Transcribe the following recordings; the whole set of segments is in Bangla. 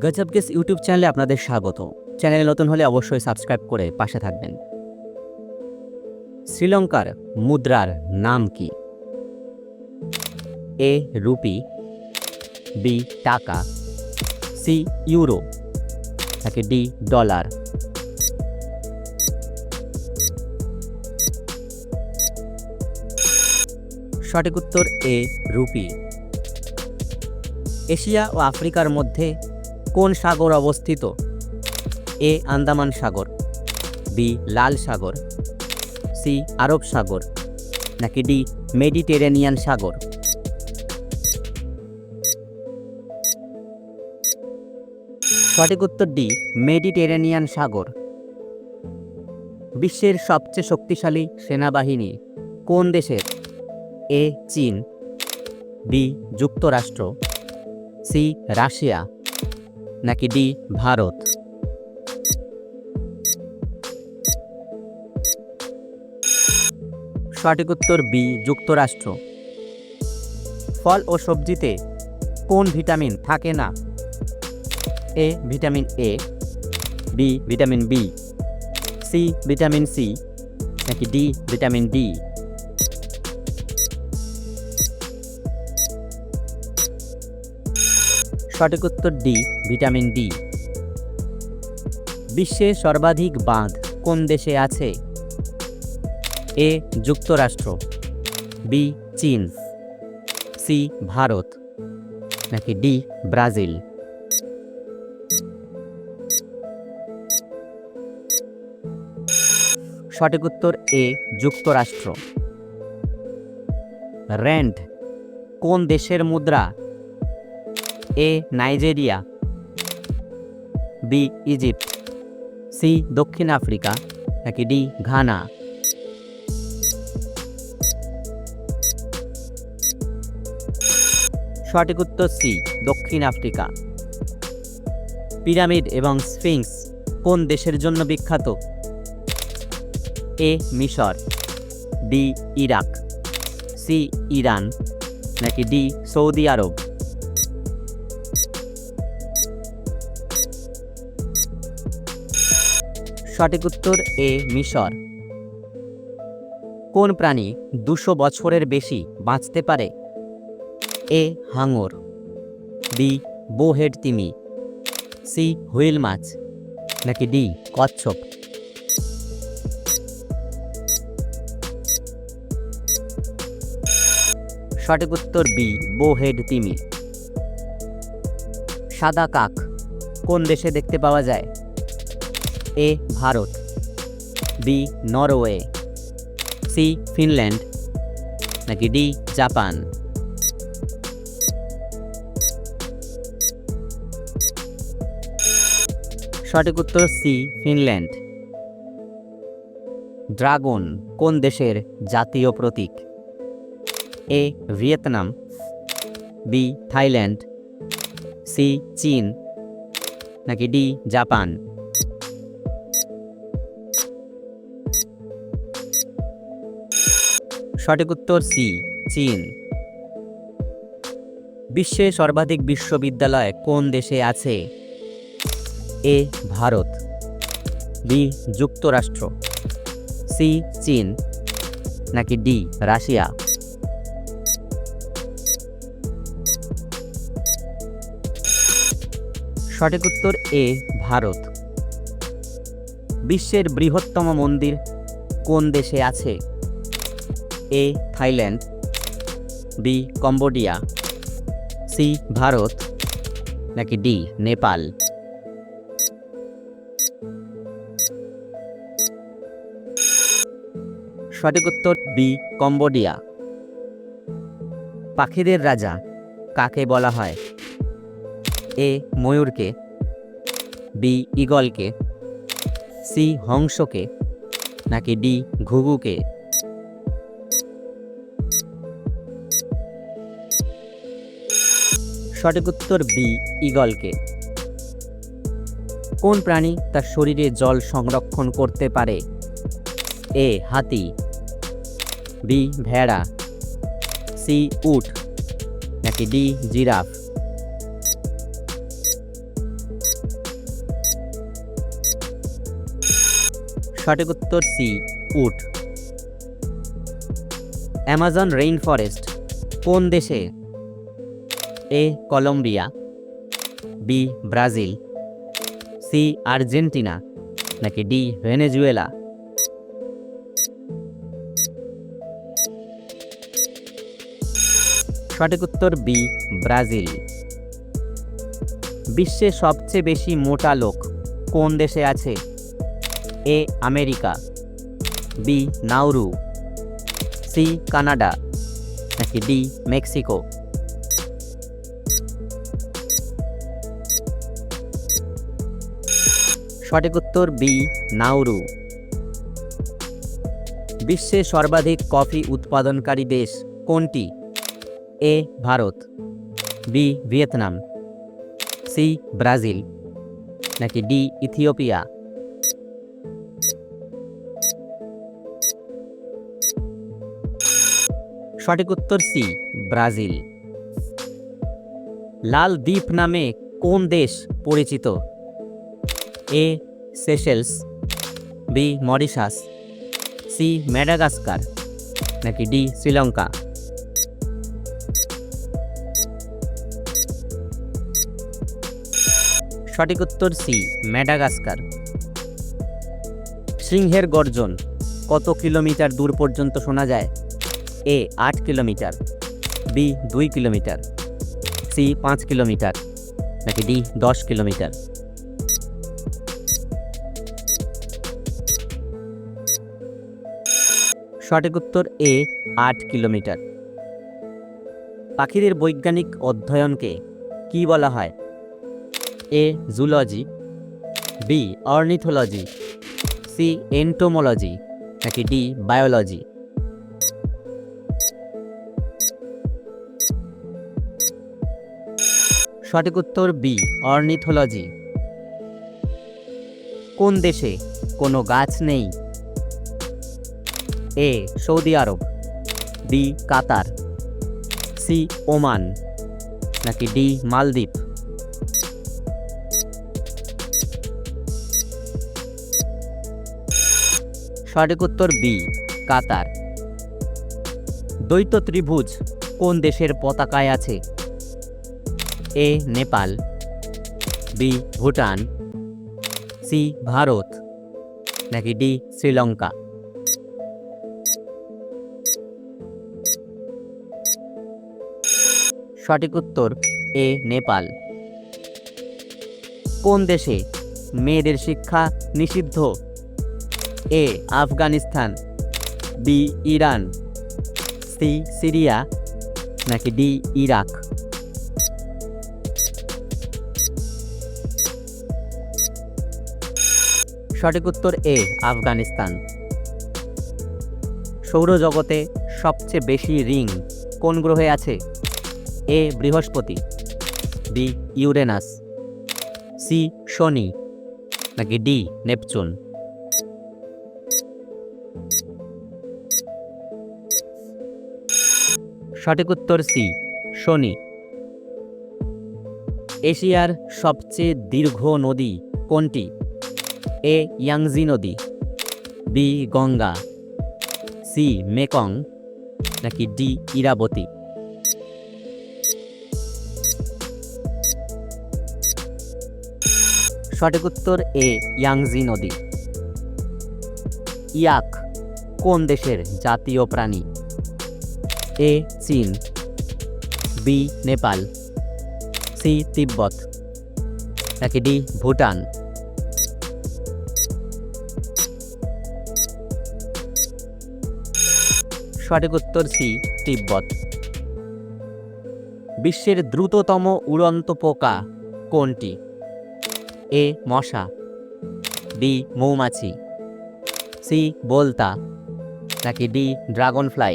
গজব গেস ইউটিউব চ্যানেলে আপনাদের স্বাগত। চ্যানেলে নতুন হলে অবশ্যই সাবস্ক্রাইব করে পাশে থাকবেন। শ্রীলঙ্কার মুদ্রার নাম কি? এ, রুপি, বি, টাকা, সি, ইউরো নাকি ডি, ডলার। সঠিক উত্তর এ, রুপি। এশিয়া ও আফ্রিকার মধ্যে কোন সাগর অবস্থিত? এ আন্দামান সাগর, বি লাল সাগর, সি আরব সাগর, নাকি ডি মেডিটেরেনিয়ান সাগর? সঠিক উত্তর ডি, মেডিটেরেনিয়ান সাগর। বিশ্বের সবচেয়ে শক্তিশালী সেনাবাহিনী কোন দেশের? এ চীন, বি যুক্তরাষ্ট্র, সি রাশিয়া। নাকি ডি, ভারত? সঠিক উত্তর বি, যুক্তরাষ্ট্র। ফল ও সবজিতে কোন ভিটামিন থাকে না? A, vitamin A, B, vitamin B, C, vitamin C, নাকি ডি, ভিটামিন ডি? সঠিক উত্তর ডি, ভিটামিন ডি। বিশ্বে সর্বাধিক বাঁধ কোন দেশে আছে? এ, যুক্তরাষ্ট্র। বি, চীন। সি, ভারত। নাকি ডি, ব্রাজিল। সঠিক উত্তর এ, যুক্তরাষ্ট্র। র্যান্ড কোন দেশের মুদ্রা? A Nigeria B Egypt C দক্ষিণ আফ্রিকা নাকি ডি ঘানা সঠিক উত্তর সি দক্ষিণ আফ্রিকা পিরামিড এবং স্ফিংস কোন দেশের জন্য বিখ্যাত? এ মিশর বি ইরাক সি ইরান নাকি ডি সৌদি আরব সঠিক উত্তর এ, মিশর। কোন প্রাণী দুশো বছরের বেশি বাঁচতে পারে? এ, হাঙর। বি বোহেড তিমি। সি, হুইল মাছ। নাকি ডি, কচ্ছপ। সঠিক উত্তর বি বোহেড তিমি। সাদা কাক। কোন দেশে দেখতে পাওয়া যায়? A, Bharat. B, Norway. C, Finland. নাকি ডি, জাপান। সঠিক উত্তর সি, ফিনল্যান্ড। ড্রাগন, কোন দেশের জাতীয় প্রতীক? A, Vietnam. B, Thailand. C, চীন। নাকি ডি, জাপান। সঠিক উত্তর সি, চীন। বিশ্বে সর্বাধিক বিশ্ববিদ্যালয় কোন দেশে আছে? এ, ভারত। বি, যুক্তরাষ্ট্র। সি, চীন। নাকি ডি, রাশিয়া? সঠিক উত্তর এ, ভারত। বিশ্বের বৃহত্তম মন্দির কোন দেশে আছে? A, Thailand, B, Cambodia, C, Bharat, নাকি ডি, নেপাল? সঠিক উত্তর বি, কম্বোডিয়া। পাখিদের রাজা কাকে বলা হয়? এ, ময়ূরকে। বি ইগলকে সি, হংসকে। নাকি ডি, ঘুঘুকে। সঠিক উত্তর বি ইগলকে কোন প্রাণী তার শরীরে জল সংরক্ষণ করতে পারে? এ হাতি। বি ভেড়া। সি উট। নাকি ডি জিরাফ। সঠিক উত্তর সি উট। অ্যামাজন রেইন ফরেস্ট কোন দেশে? A, Colombia. B, Brazil. C, Argentina. নাকি ডি, ভেনেজুয়েলা। সঠিক উত্তর বি, ব্রাজিল। বিশ্বে সবচেয়ে বেশি মোটা লোক কোন দেশে আছে? A, America. B, Nauru. C, Canada. নাকি ডি, মেক্সিকো। সঠিক উত্তর বি নাউরু বিশ্বে সর্বাধিক কফি উৎপাদনকারী দেশ কোনটি? A, Bharat. B, Vietnam. C, Brazil. নাকি ডি, ইথিওপিয়া। সঠিক উত্তর সি, ব্রাজিল। লাল দ্বীপ নামে কোন দেশ পরিচিত? A Seychelles B Mauritius C Madagascar নাকি ডি শ্রীলঙ্কা সঠিক উত্তর সি ম্যাডাগাস্কার সিংহের গর্জন কত কিলোমিটার দূর পর্যন্ত শোনা যায়? এ আট কিলোমিটার বি দুই কিলোমিটার সি পাঁচ কিলোমিটার নাকি ডি দশ কিলোমিটার? সঠিক উত্তর এ আট কিলোমিটার। পাখিদের বৈজ্ঞানিক অধ্যয়নকে কি বলা হয়? A zoology B ornithology C entomology নাকি ডি বায়োলজি সঠিক উত্তর বি অর্নিথোলজি কোন দেশে কোনো গাছ নেই? A, Saudi Arab, B, Qatar, C, Oman, নাকি ডি, মালদ্বীপ? সঠিক উত্তর বি, কাতার। দ্বৈত ত্রিভুজ কোন দেশের পতাকায় আছে? A, Nepal, B, Bhutan, C, Bharat, নাকি ডি, শ্রীলঙ্কা? সঠিক উত্তর, এ, নেপাল। কোন দেশে মেয়েদের শিক্ষা নিষিদ্ধ? A, Afghanistan. B, Iran. C, Syria. নাকি ডি, ইরাক? সঠিক উত্তর, এ, আফগানিস্তান। সৌরজগতে সবচেয়ে বেশি রিং কোন গ্রহে আছে? এ বৃহস্পতি, বি ইউরেনাস, সি শনি, নাকি ডি নেপচুন? সঠিক উত্তর সি, শনি। এশিয়ার সবচেয়ে দীর্ঘ নদী কোনটি? এ ইয়াংজি নদী, বি গঙ্গা, সি মেকং, নাকি ডি ইরাবতী? সঠিক উত্তর এ, ইয়াংজি নদী। ইয়াক, কোন দেশের জাতীয় প্রাণী? A, China. B, Nepal. C, Tibet. নাকি ডি, ভুটান? সঠিক উত্তর সি, তিব্বত। বিশ্বের দ্রুততম উড়ন্ত পোকা কোনটি? এ মশা। বি মৌমাছি। সি বোলতা। নাকি ডি ড্রাগন ফ্লাই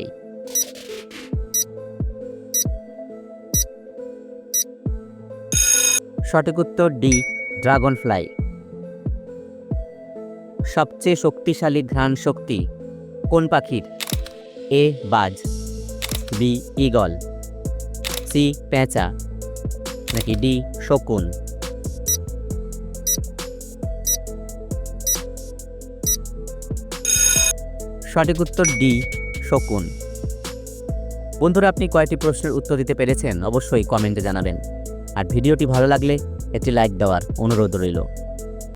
সঠিক উত্তর ডি ড্রাগন ফ্লাই সবচেয়ে শক্তিশালী ঘ্রাণ শক্তি কোন পাখির? এ বাজ। B eagle. সি পেঁচা। নাকি ডি শকুন। সঠিক উত্তর ডি, শকুন। বন্ধুরা, আপনি কয়টি প্রশ্নের উত্তর দিতে পেরেছেন? অবশ্যই কমেন্টে জানাবেন। আর ভিডিওটি ভালো লাগলে একটি লাইক দেওয়ার অনুরোধ রইল।